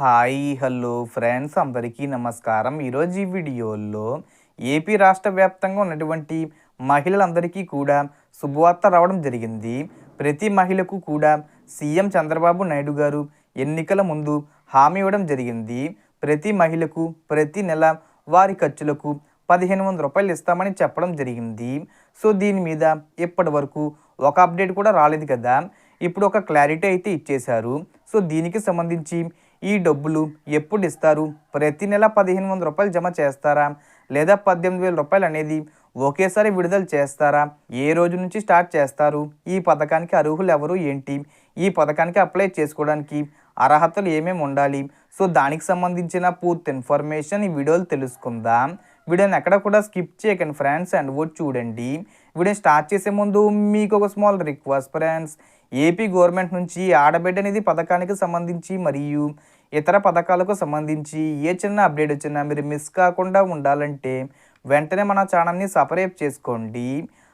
Hi hello friends అందరికీ నమస్కారం. ఈరోజు ఈ వీడియోలో ఏపీ రాష్ట్ర వ్యాప్తంగా ఉన్నటువంటి మహిళలందరికీ కూడా శుభవార్త రావడం జరిగింది. ప్రతి మహిళకు కూడా సీఎం చంద్రబాబు నాయుడు గారు ఎన్నికల ముందు హామీ ఇవ్వడం జరిగింది. ప్రతి మహిళకు ప్రతి నెల వారి ఖర్చులకు పదిహేను వందల రూపాయలు ఇస్తామని చెప్పడం జరిగింది. సో దీని మీద ఇప్పటి వరకు ఒక అప్డేట్ కూడా రాలేదు కదా. ఇప్పుడు ఒక క్లారిటీ అయితే ఇచ్చేశారు. సో దీనికి సంబంధించి ఈ డబ్బులు ఎప్పుడు ఇస్తారు? ప్రతి నెల పదిహేను వందల రూపాయలు జమ చేస్తారా? లేదా పద్దెనిమిది వేల రూపాయలు అనేది ఒకేసారి విడుదల చేస్తారా? ఏ రోజు నుంచి స్టార్ట్ చేస్తారు? ఈ పథకానికి అర్హులు ఎవరు? ఏంటి? ఈ పథకానికి అప్లై చేసుకోవడానికి అర్హతలు ఏమేమి ఉండాలి? సో దానికి సంబంధించిన పూర్తి ఇన్ఫర్మేషన్ ఈ వీడియోలు తెలుసుకుందాం. వీడియోని ఎక్కడ కూడా స్కిప్ చేయకండి ఫ్రెండ్స్ అండ్ ఓట్ చూడండి. వీడియో స్టార్ట్ చేసే ముందు మీకు ఒక small request friends. AP government నుంచి ఆడబిడ్డ అనేది పథకానికి సంబంధించి మరియు ఇతర పథకాలకు సంబంధించి ఏ చిన్న అప్డేట్ వచ్చినా మీరు మిస్ కాకుండా ఉండాలంటే వెంటనే మన ఛానల్ని సపరేట్ చేసుకోండి.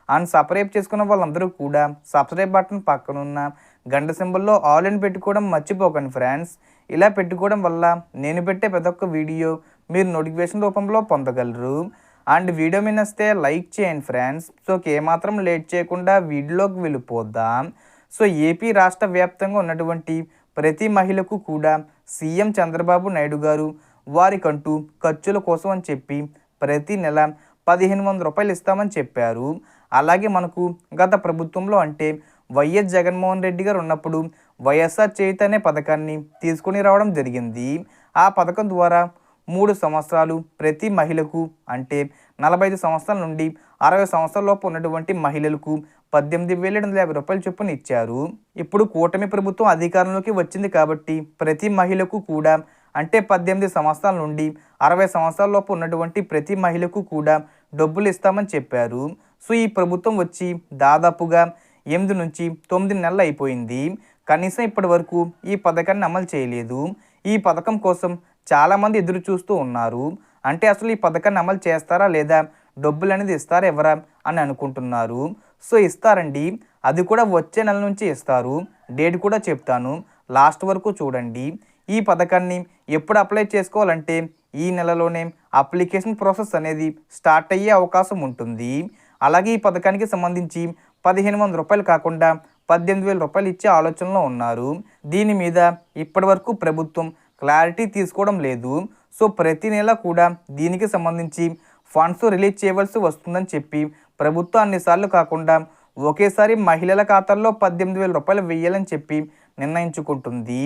అండ్ సబ్స్క్రైబ్ చేసుకున్న వాళ్ళందరూ కూడా సబ్స్క్రైబ్ బటన్ పక్కనున్న గంట సింబల్లో ఆల్ ఇన్ పెట్టుకోవడం మర్చిపోకండి ఫ్రెండ్స్. ఇలా పెట్టుకోవడం వల్ల నేను పెట్టే ప్రతి ఒక్క వీడియో మీరు నోటిఫికేషన్ రూపంలో పొందగలరు. అండ్ వీడియో మీద వస్తే లైక్ చేయండి ఫ్రెండ్స్. సో ఏమాత్రం లేట్ చేయకుండా వీడియోలోకి వెళ్ళిపోద్దాం సో ఏపీ రాష్ట్ర వ్యాప్తంగా ఉన్నటువంటి ప్రతి మహిళకు కూడా సీఎం చంద్రబాబు నాయుడు గారు వారికంటూ ఖర్చుల కోసం అని చెప్పి ప్రతి నెల పదిహేను వందల రూపాయలు ఇస్తామని చెప్పారు. అలాగే మనకు గత ప్రభుత్వంలో అంటే వైఎస్ జగన్మోహన్ రెడ్డి గారు ఉన్నప్పుడు వైఎస్ఆర్ చేయుత అనే పథకాన్ని తీసుకుని రావడం జరిగింది. ఆ పథకం ద్వారా మూడు సంవత్సరాలు ప్రతి మహిళకు అంటే నలభై ఐదు సంవత్సరాల నుండి అరవై సంవత్సరాల లోపు ఉన్నటువంటి మహిళలకు పద్దెనిమిది వేల ఏడు వందల యాభై రూపాయల చొప్పున ఇచ్చారు. ఇప్పుడు కూటమి ప్రభుత్వం అధికారంలోకి వచ్చింది కాబట్టి ప్రతి మహిళకు కూడా అంటే పద్దెనిమిది సంవత్సరాల నుండి అరవై సంవత్సరాల లోపు ఉన్నటువంటి ప్రతి మహిళకు కూడా డబ్బులు ఇస్తామని చెప్పారు. సో ఈ ప్రభుత్వం వచ్చి దాదాపుగా ఎనిమిది నుంచి తొమ్మిది నెలలు అయిపోయింది. కనీసం ఇప్పటి వరకు ఈ పథకాన్ని అమలు చేయలేదు. ఈ పథకం కోసం చాలామంది ఎదురు చూస్తూ ఉన్నారు. అంటే అసలు ఈ పథకాన్ని అమలు చేస్తారా? లేదా డబ్బులు అనేది ఇస్తారా ఎవరా? అని అనుకుంటున్నారు. సో ఇస్తారండి. అది కూడా వచ్చే నెల నుంచి ఇస్తారు. డేట్ కూడా చెప్తాను. లాస్ట్ వరకు చూడండి. ఈ పథకాన్ని ఎప్పుడు అప్లై చేసుకోవాలంటే ఈ నెలలోనే అప్లికేషన్ ప్రాసెస్ అనేది స్టార్ట్ అయ్యే అవకాశం ఉంటుంది. అలాగే ఈ పథకానికి సంబంధించి పదిహేను వందల రూపాయలు కాకుండా పద్దెనిమిది వేల రూపాయలు ఇచ్చే ఆలోచనలో ఉన్నారు. దీని మీద ఇప్పటివరకు ప్రభుత్వం క్లారిటీ తీసుకోవడం లేదు. సో ప్రతి నెల కూడా దీనికి సంబంధించి ఫండ్స్ రిలీజ్ చేయవలసి వస్తుందని చెప్పి ప్రభుత్వం అన్నిసార్లు కాకుండా ఒకేసారి మహిళల ఖాతాల్లో పద్దెనిమిది వేల రూపాయలు వేయాలని చెప్పి నిర్ణయించుకుంటుంది.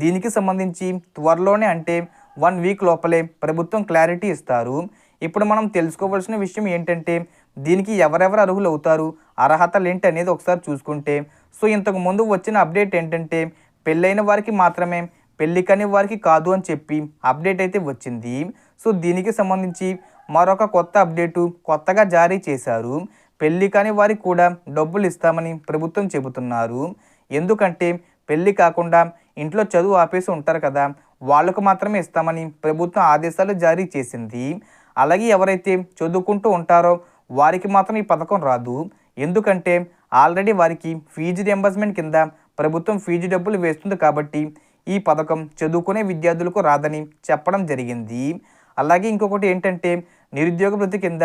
దీనికి సంబంధించి త్వరలోనే అంటే వన్ వీక్ లోపలే ప్రభుత్వం క్లారిటీ ఇస్తారు. ఇప్పుడు మనం తెలుసుకోవాల్సిన విషయం ఏంటంటే దీనికి ఎవరెవరు అర్హులు అవుతారు అర్హతలు ఏంటి అనేది ఒకసారి చూసుకుంటే సో ఇంతకు ముందు వచ్చిన అప్డేట్ ఏంటంటే పెళ్ళైన వారికి మాత్రమే పెళ్ళి కాని వారికి కాదు అని చెప్పి అప్డేట్ అయితే వచ్చింది. సో దీనికి సంబంధించి మరొక కొత్త అప్డేటు కొత్తగా జారీ చేశారు. పెళ్ళి కాని వారికి కూడా డబ్బులు ఇస్తామని ప్రభుత్వం చెబుతున్నారు. ఎందుకంటే పెళ్ళి కాకుండా ఇంట్లో చదువు ఆపేసి ఉంటారు కదా వాళ్ళకు మాత్రమే ఇస్తామని ప్రభుత్వం ఆదేశాలు జారీ చేసింది. అలాగే ఎవరైతే చదువుకుంటూ ఉంటారో వారికి మాత్రం ఈ పథకం రాదు. ఎందుకంటే ఆల్రెడీ వారికి ఫీజు రియంబర్స్మెంట్ కింద ప్రభుత్వం ఫీజు డబ్బులు వేస్తుంది కాబట్టి ఈ పథకం చదువుకునే విద్యార్థులకు రాదని చెప్పడం జరిగింది. అలాగే ఇంకొకటి ఏంటంటే నిరుద్యోగ వృత్తి కింద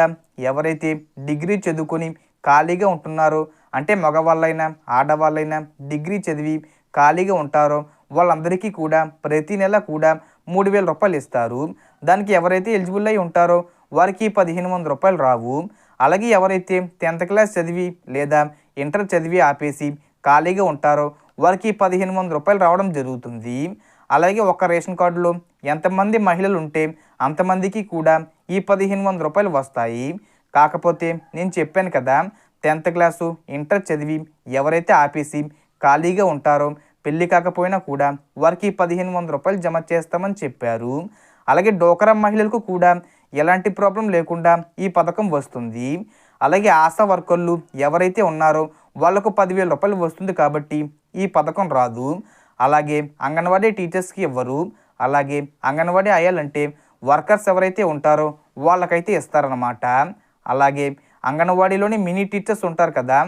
ఎవరైతే డిగ్రీ చదువుకొని ఖాళీగా ఉంటున్నారో అంటే మగవాళ్ళైనా ఆడవాళ్ళైనా డిగ్రీ చదివి ఖాళీగా ఉంటారో వాళ్ళందరికీ కూడా ప్రతి నెల కూడా మూడు వేల రూపాయలు ఇస్తారు. దానికి ఎవరైతే ఎలిజిబుల్ అయి ఉంటారో వారికి పదిహేను వందల రూపాయలు రావు. అలాగే ఎవరైతే టెన్త్ క్లాస్ చదివి లేదా ఇంటర్ చదివి ఆపేసి ఖాళీగా ఉంటారో. వారికి పదిహేను వందల రూపాయలు రావడం జరుగుతుంది. అలాగే ఒక రేషన్ కార్డులో ఎంతమంది మహిళలు ఉంటే అంతమందికి కూడా ఈ పదిహేను వందల రూపాయలు వస్తాయి. కాకపోతే నేను చెప్పాను కదా టెన్త్ క్లాసు ఇంటర్ చదివి ఎవరైతే ఆపేసి ఖాళీగా ఉంటారో పెళ్ళి కాకపోయినా కూడా వారికి పదిహేను వందల రూపాయలు జమ చేస్తామని చెప్పారు. అలాగే డోకరా మహిళలకు కూడా ఎలాంటి ప్రాబ్లం లేకుండా ఈ పథకం వస్తుంది. అలాగే ఆశా వర్కర్లు ఎవరైతే ఉన్నారో వాళ్ళకు పదివేల రూపాయలు వస్తుంది కాబట్టి ఈ పథకం రాదు. అలాగే అంగన్వాడీ టీచర్స్కి ఇవ్వరు అలాగే అంగన్వాడీ అయ్యాలంటే వర్కర్స్ ఎవరైతే ఉంటారో వాళ్ళకైతే ఇస్తారనమాట అలాగే అంగన్వాడీలోని మినీ టీచర్స్ ఉంటారు కదా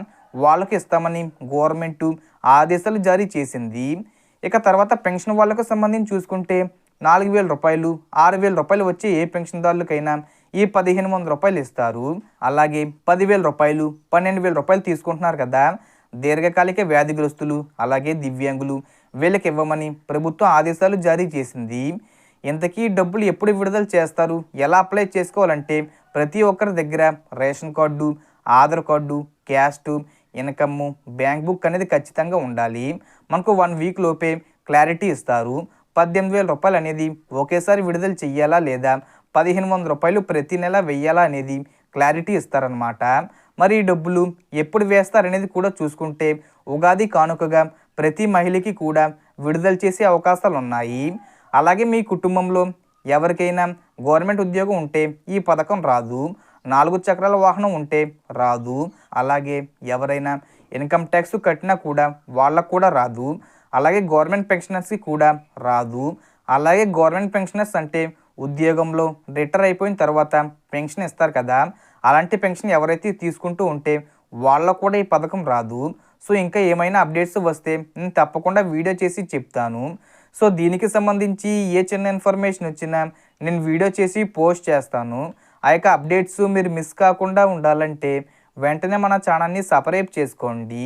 వాళ్ళకి ఇస్తామని గవర్నమెంట్ ఆదేశాలు జారీ చేసింది. ఇక తర్వాత పెన్షన్ వాళ్ళకు సంబంధించి చూసుకుంటే నాలుగు వేల రూపాయలు ఆరు వేల రూపాయలు వచ్చే ఏ పెన్షన్దారులకైనా ఈ పదిహేను వందల రూపాయలు ఇస్తారు. అలాగే పదివేల రూపాయలు పన్నెండు వేల రూపాయలు తీసుకుంటున్నారు కదా. దీర్ఘకాలిక వ్యాధిగ్రస్తులు అలాగే దివ్యాంగులు వీళ్ళకి ఇవ్వమని ప్రభుత్వం ఆదేశాలు జారీ చేసింది. ఇంతకీ డబ్బులు ఎప్పుడు విడుదల చేస్తారు? ఎలా అప్లై చేసుకోవాలంటే ప్రతి ఒక్కరి దగ్గర ration card Aadhaar card caste income bank book అనేది ఖచ్చితంగా ఉండాలి. మనకు వన్ వీక్ లోపే క్లారిటీ ఇస్తారు. పద్దెనిమిది వేల రూపాయలు అనేది ఒకేసారి విడుదల చెయ్యాలా లేదా? పదిహేను వందల రూపాయలు ప్రతి నెల వెయ్యాలా అనేది క్లారిటీ ఇస్తారనమాట మరి ఈ డబ్బులు ఎప్పుడు వేస్తారనేది కూడా చూసుకుంటే ఉగాది కానుకగా ప్రతి మహిళకి కూడా విడుదల చేసే అవకాశాలు ఉన్నాయి అలాగే మీ కుటుంబంలో ఎవరికైనా గవర్నమెంట్ ఉద్యోగం ఉంటే ఈ పథకం రాదు. నాలుగు చక్రాల వాహనం ఉంటే రాదు. అలాగే ఎవరైనా ఇన్కమ్ ట్యాక్స్ కట్టినా కూడా వాళ్ళకు కూడా రాదు. అలాగే గవర్నమెంట్ పెన్షనర్స్కి కూడా రాదు. అలాగే గవర్నమెంట్ పెన్షనర్స్ అంటే ఉద్యోగంలో రిటైర్ అయిపోయిన తర్వాత పెన్షన్ ఇస్తారు కదా అలాంటి పెన్షన్ ఎవరైతే తీసుకుంటూ ఉంటే వాళ్ళకు కూడా ఈ పథకం రాదు. సో ఇంకా ఏమైనా అప్డేట్స్ వస్తే నేను తప్పకుండా వీడియో చేసి చెప్తాను. సో దీనికి సంబంధించి ఏ చిన్న ఇన్ఫర్మేషన్ వచ్చినా నేను వీడియో చేసి పోస్ట్ చేస్తాను. ఆ యొక్క అప్డేట్స్ మీరు మిస్ కాకుండా ఉండాలంటే వెంటనే మన ఛానల్ని సపరేట్ చేసుకోండి.